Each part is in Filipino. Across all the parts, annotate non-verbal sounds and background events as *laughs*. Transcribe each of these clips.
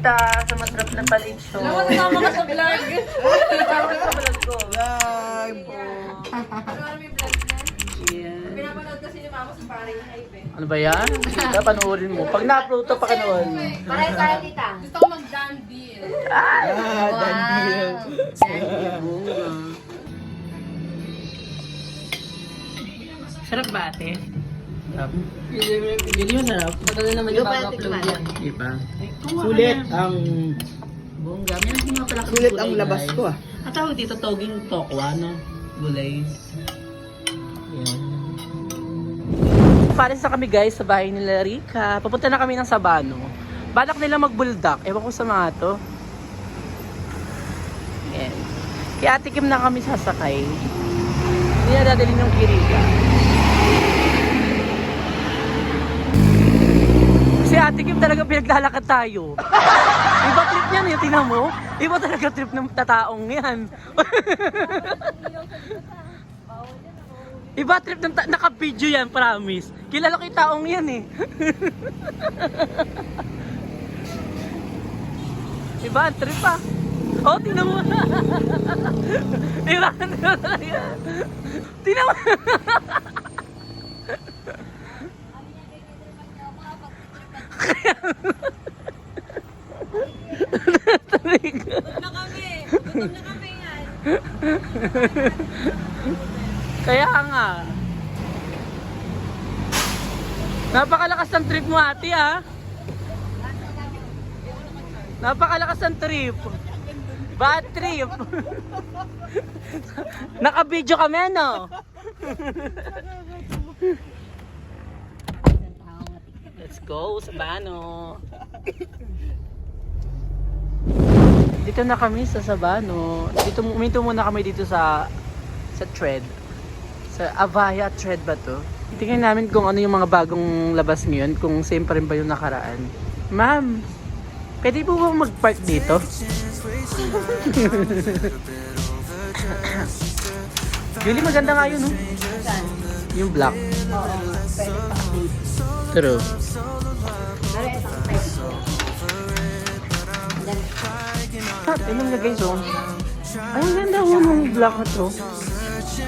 Sarap na palit siya. Alam mo, kasama ka sa vlog. Kasama sa vlog ko. Po. Vlog niya? Yeah. Pinapanood kasi ni Mama sa parang hype eh. Ano ba yan? Sige, panoorin mo. Pag na-upload to, pakanood mo. Pareho tayo dito. Gusto ko mag-Dan deal. Ah, done deal. Sarap ba ate? Sarap. Hindi mo sarap. Matagal naman Yung pala bago-upload tikman. yan. Di ba? Sulit ang Bongga. Meron din mga pala sulit ang labas ko ah. Ang tawag dito, toging tokwa, no? Gulay. Yan. Pares na kami guys sa bahay nila Rika. Papunta na kami ng Sabano. Balak nila magbuldak. Ewan ko sa mga to. Yan. Kaya Ate Kim na kami sasakay. Hindi na dadalhin yung Kirika. Si Ate Kim talaga pinaglalakad tayo. *laughs* Iba trip niyan eh, tingnan mo. Iba talaga trip ng tataong yan. *laughs* Iba trip ng naka-video yan, promise. Kilala ko yung taong yan eh. *laughs* Iba ang trip ah. Oh, tingnan mo. Iba ang trip talaga. Tingnan mo. Na kami! Gutom na kami yan! Kaya nga. Napakalakas ng trip mo ate ah. Napakalakas ng trip. Bad trip. *laughs* Naka-video kami no? *laughs* Let's go, Sabano. Dito na kami sa Sabano. Dito uminto muna kami dito sa sa thread. Sa Avaya thread ba to? Tingnan namin kung ano yung mga bagong labas ngayon, kung same pa rin ba yung nakaraan. Ma'am, pwede po ba mag-park dito? *laughs* Julie, maganda nga yun, no? Yung black. True. Ah, tingnan nga guys, oh. Ay, ang ganda oh, ng black na to.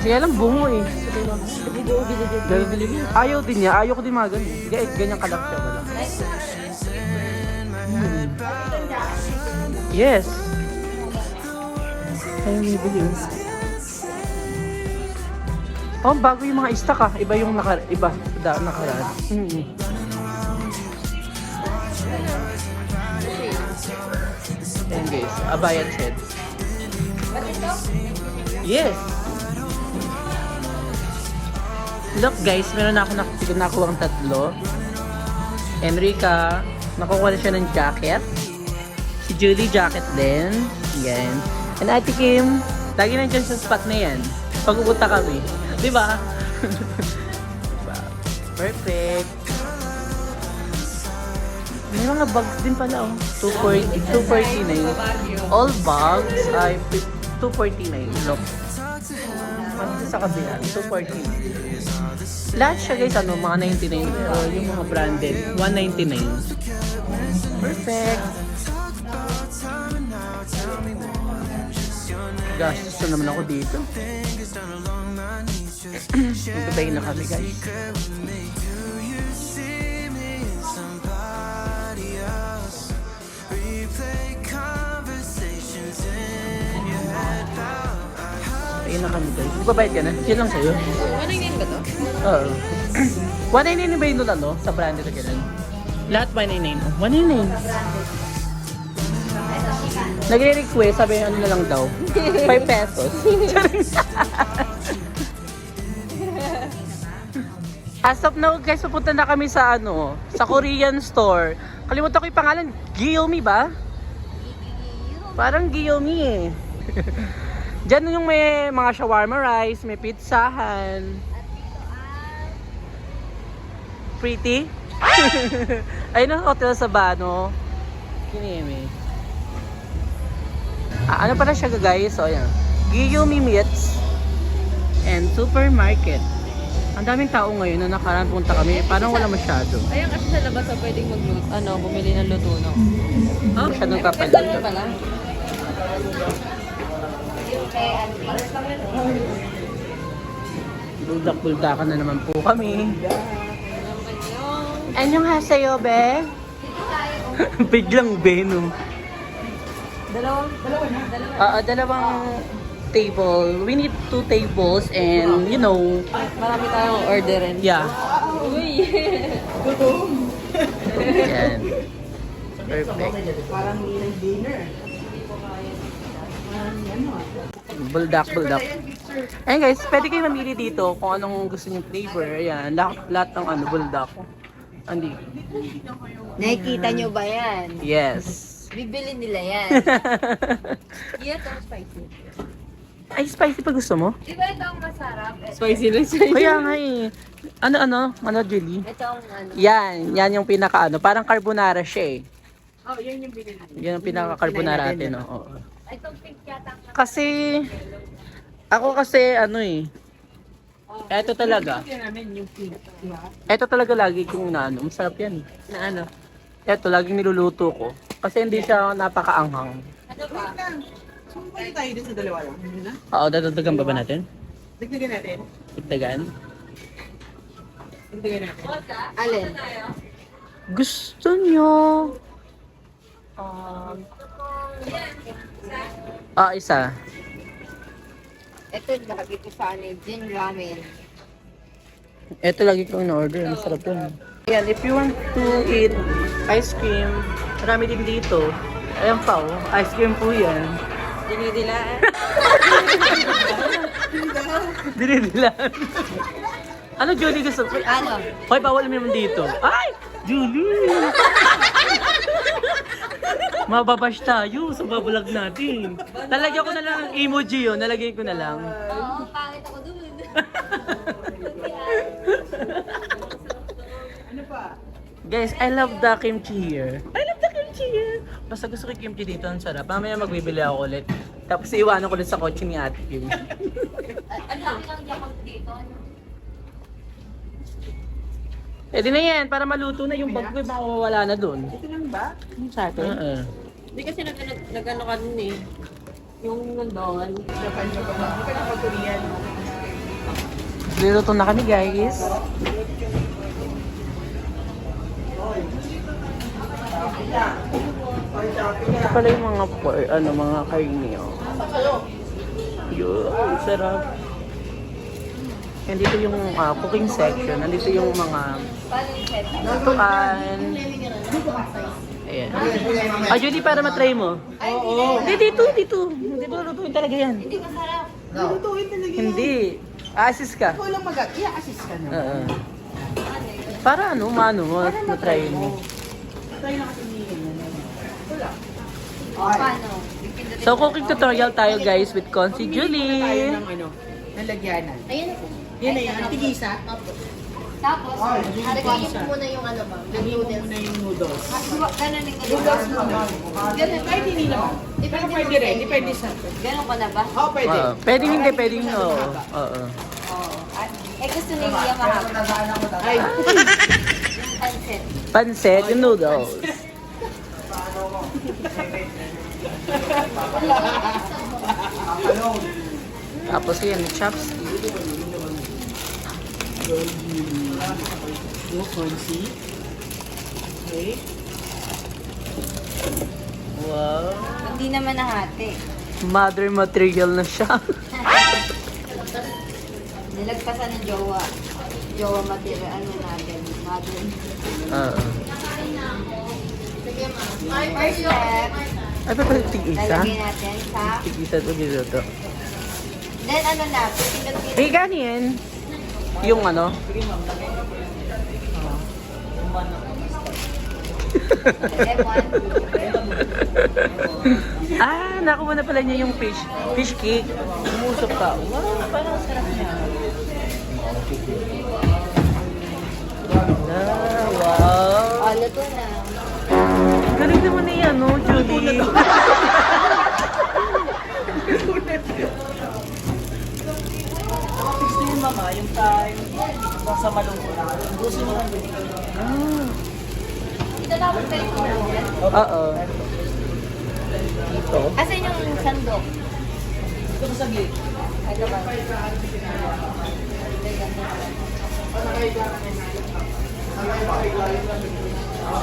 Kaya lang bungo eh. Ayaw din niya, ayaw ko din mga ganyan. Ganyan, ganyan kalak siya wala. Hmm. Yes. Ayaw niya bili. Oh, bago yung mga stock ah. Iba yung naka, iba, da, nakaraan. Hmm. Ayan guys, abayan shed. Yes. Look guys, meron na ako nak- nakuha ang tatlo. Enrica, nakukuha na siya ng jacket. Si Julie, jacket din. Yan. And Ate Kim, lagi nandiyan sa spot na yan. Pag pupunta kami. Di ba? Diba? Perfect. May mga bags din pala oh. 240, 249. All bags ay 249. Look. Pati sa kabila, 249. Lahat siya guys, ano, mga 99. Pero yung mga branded, 199. Perfect. Gastos na naman ako dito. *clears throat* Magbabay na kami guys. Ayun na kami guys. Magbabayad ka na? Yan lang sa'yo. Ano yung ba to? Oo. *clears throat* 199 ba yun doon ano? Sa branded na ganun? Lahat 199. 199. Nagre-request, sabi ano na lang daw. *laughs* 5 pesos. *laughs* *laughs* As of now, guys, pupunta na kami sa ano, sa Korean store. Kalimutan ko yung pangalan, Giyomi ba? Parang Giyomi eh. *laughs* Diyan yung may mga shawarma rice, may pizzahan. Pretty? *laughs* Ayun ang hotel sa Bano. Kinimi. Ah, ano pala siya guys? So, ayan. Giyomi Meats and Supermarket. Ang daming tao ngayon na nakaraan punta kami. Parang wala masyado. Ayan kasi sa labas so pwedeng magluto. Ano, bumili ng luto, no? Oh, Masyadong ito kapalit. na pala. Buldak-buldakan na naman po kami. Anyong hasayo, be? *laughs* Biglang be, no? Dalawang, dalawa na, dalawa. Ah, ah, dalawang table. We need two tables and, you know, Marami tayong orderin. yeah. Uy! Yan. Perfect. Parang dinner. Buldak, buldak. Ayun guys, pwede kayo mamili dito kung anong gusto niyo flavor. Ayan, lahat, lahat ng ano, buldak. Andi. Nakikita nyo ba yan? Yes. Bibili nila yan. *laughs* Yeah, ito spicy. Ay, spicy pa gusto mo? Di ba ito ang masarap? Eh, Spicy lang siya. Kaya nga eh. Ano, ano? Ano, Julie? Ito ang ano. Yan, yan yung pinaka ano, parang carbonara siya eh. Oh, yan yung binili. Yan ang pinaka carbonara natin, no? Oo. Itong pink yata. Kasi ako kasi ano eh. Eto talaga. Ito yung pink. Diba? Eto talaga lagi kong naano. Masarap yan. eh. Na ano? Eto laging niluluto ko. Kasi hindi siya napakaanghang. Ano pa? Sumubay tayo din sa dalawa lang. Ano na? Oo, dadagdagan ba ba natin? Dagdagan natin. Dagdagan? Dagdagan natin. Alin? Gusto nyo? Um, Ah, isa. ito lagi ko sa ano, gin ramen. Ito lagi kong in-order. Masarap yun. Ayan, if you want to eat ice cream, marami din dito. Ayan pa oh, ice cream po yan. Dinidilaan. *laughs* Dinidilan. ano Julie gusto? Hoy, Ano? Hoy, bawal mo naman dito. Ay! Julie! Mababash tayo sa babalag natin. Talagyan ko na lang ang emoji yun. Nalagay ko na lang. Oo, pangit ako dun. Ano pa? Guys, I love the kimchi here. I love kimchi here. Basta gusto ko yung kimchi dito. Ang sarap. Mamaya magbibili ako ulit. Tapos iwanan ko ulit sa kotse ni Ate Kim. Ang laki ng yakot dito. ano? Pwede na yan. Para maluto na yung bag ko. Baka mawala na dun. Ito lang ba? Sa akin? Oo. Hindi kasi nag nag-ano ka dun eh. Yung nandoon. Japan ka pa ba? Hindi ka na pag-Korean. Niluto na kami guys. Ito pala yung mga por, ano, mga karne, oh. Yun, sarap. Nandito yung ah, cooking section. Nandito yung mga tukan. Ayan. Ah, Judy, para matry mo. Oo. Hindi, dito, dito. Dito lutuin talaga yan. Hindi masarap. Lutuin talaga yan. Hindi. Assist ka. Ikaw lang mag- i-assist ka na. Oo. Para ano, mano mo, matry mo. Try na kasi ni Wala. Paano? So, cooking tutorial tayo guys with Consi Tayo Julie. ng ano, ng lagyanan. Ayun. Yan na yan, tigisa. Tapos, lagay mo muna yung ano ba? Yung noodles. muna yung noodles. Ganun yung Noodles. Ganun, kahit hindi naman. Pero pwede rin, depende sa... Ganun ko na ba? Oo, pwede. Oo. Pwedeng hindi, pwedeng oo. Oo. Oo. At, eh gusto ni Lia mahaba. Ay. Pansit, yung noodles. Tapos yan, chopstick. no consi. Okay. Wow. Hindi naman nahati. Mother material na siya. Nilagpasan ng jowa. Jowa material. Ano natin? Mother. Oo. First step, Ay, pa pala tig-isa? lalagay natin sa... Tig-isa to dito. Then ano na, pipindot Hey, ganyan. Yung ano? One. ah, nakuha na pala niya yung fish fish cake. Umusok ka. Wow, parang sarap niya. Ah, wow. Oh, luto na. Galing naman na yan, no, na yun, mama, yung time. sa malungkot. Gusto mo lang Ah. Ito dapat kayo kumain. Oo. Ito. Asan yung sandok? Ito ko saglit. Ito ba?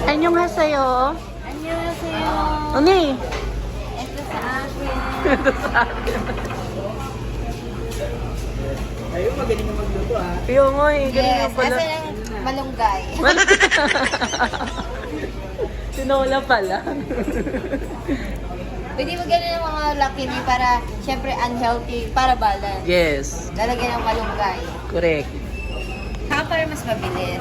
Anyong hasayo? Annyeonghaseyo. Ani? Ito sa akin. *laughs* Ito sa akin. Ayun, magaling na magluto ah. Iyo nga eh. Galing Yes, pala. yung malunggay? Tinola *laughs* pala. Pwede mo ganun ng mga lucky me para, syempre, unhealthy, para balance. yes. Lalagyan ng malunggay. Correct. Ha, para mas mabilis.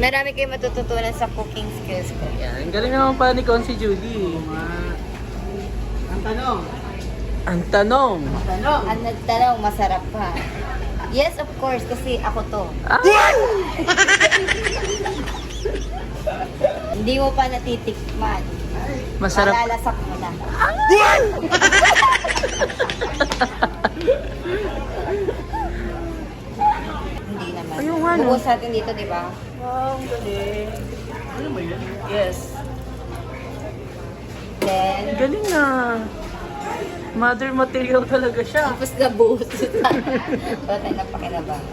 Marami kayong matututunan sa cooking skills ko. Yan. Galing naman pala ni Consi Judy. Ang tanong. Ang tanong. Ang tanong. Ang nagtanong, masarap pa. Yes, of course, kasi ako to. Ah! *laughs* Hindi mo pa natitikman. Masarap. Malalasak mo na. *laughs* Hindi naman. Ayun nga, no? Bukas natin dito, di ba? Ang galing. Ano ba yun? Yes. Then, Galing na. Mother material talaga siya. tapos na buhos. *laughs* Wala tayo napakinabang.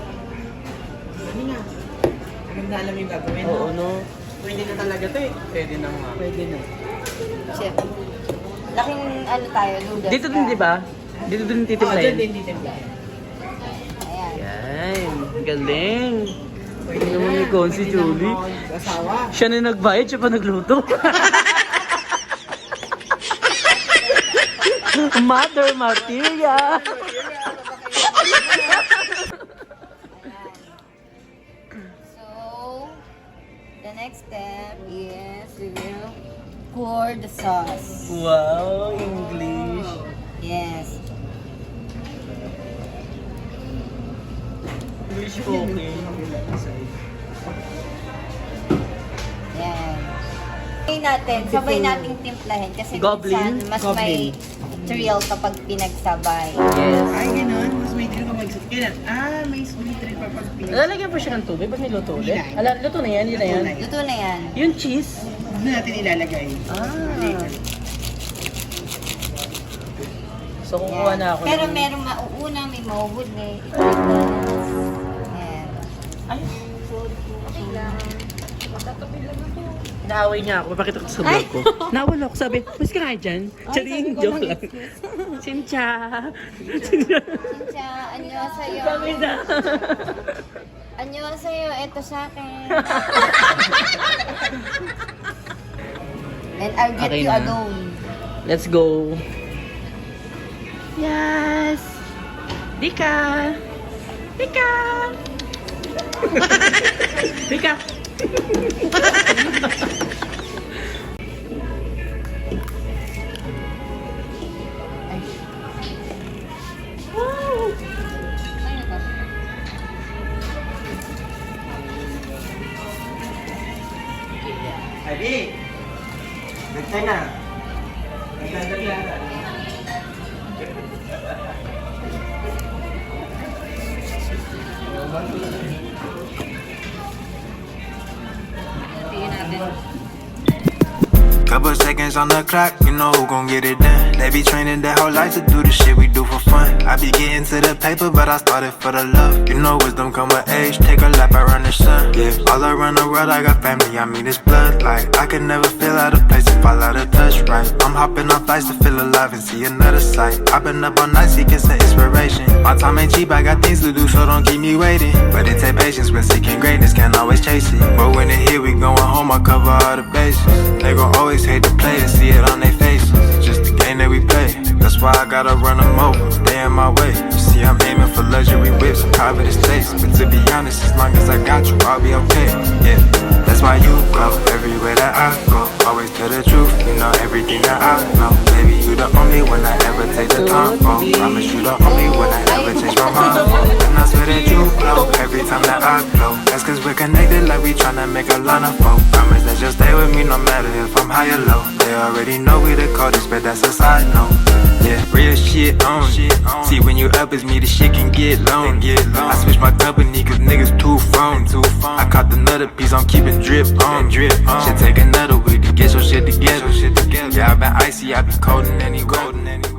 Hindi nga. Maganda alam yung gagawin. Oo, no? Pwede na talaga to eh. Pwede na nga. Pwede na. Chef. Laking ano tayo, noodles Dito din, ka. di ba? Dito din Oo, dyan titimplahin. din, din, din. Ayan. Yan. Galing. Pwede Ano naman ni Pwede na Julie? mag-asawa. Siya na nagbayad, siya pa nagluto. Mother material. So, the next step is we will pour the sauce. Wow, English. Yes. English cooking. Natin, sabay nating timplahin kasi Goblin? minsan mas may thrill kapag pinagsabay. Yes. Ay, ganun. Mas may pa mag-isip. Kailan? Ah, may sweet trip pa pag pinag- Lalagyan pa siya ng tubig. Ba't may luto ulit? Hindi. Ala, luto na yan, yun na yan. Luto na Luto na yan. Yung cheese. Na natin ilalagay. Ah. Later. So, kukuha Yan. na ako. Pero ng- merong mauuna, may mauhod, may ingredients. Yan. Ay, Okay lang. Naaway niya ako. Papakita ko *laughs* sa vlog ko. Nawala ako. Sabi, mas ka nga dyan. Charing, joke lang. Sincha. *laughs* Sincha. Sincha, anyo sa'yo. Sabi na. Anyo sa'yo, eto sa akin. *laughs* And I'll get Okay you na. alone. Let's go. Yes. Dika. Dika. Dika. Wow. Ano to? Abi! Nagtay na. Nagdadagyan. Tingin Couple seconds on the clock, you know who gon' get it done. They be training their whole life to do the shit we do for fun. I be getting to the paper, but I started for the love. You know wisdom come with age, take a lap around the sun. Yeah, all around the world I got family, I mean it's blood. Like I can never feel out of place if I out of touch right. I'm hopping off flights to feel alive and see another sight. I've been up all night seeking some inspiration. My time ain't cheap, I got things to do, so don't keep me waiting. But it take patience when seeking greatness, can't always chase it. But when it here, we going home, I cover all the bases. They gon' always hate the players, see it on their faces. Just the game that we play. That's why I gotta run them over, they in my way. You see, I'm aiming for luxury whips and private estates. But to be honest, as long as I got you, I'll be okay. Yeah, that's why you go everywhere that I go. Always tell the truth, you know everything that I know. Baby, you the only one I ever take the time for. Promise you the only one I ever change my mind. And I swear that you glow every time that I glow. Cause we're connected like we tryna make a line of folk. Promise that you'll stay with me no matter if I'm high or low. They already know we the coldest, but that's a side note. Yeah, real shit on. shit See, when you up as me, the shit can get long. I switch my company cause niggas too phone. I caught another piece, I'm keeping drip on. Drip on. Should take another week to get your shit together. Yeah, I been icy, I be cold in any weather.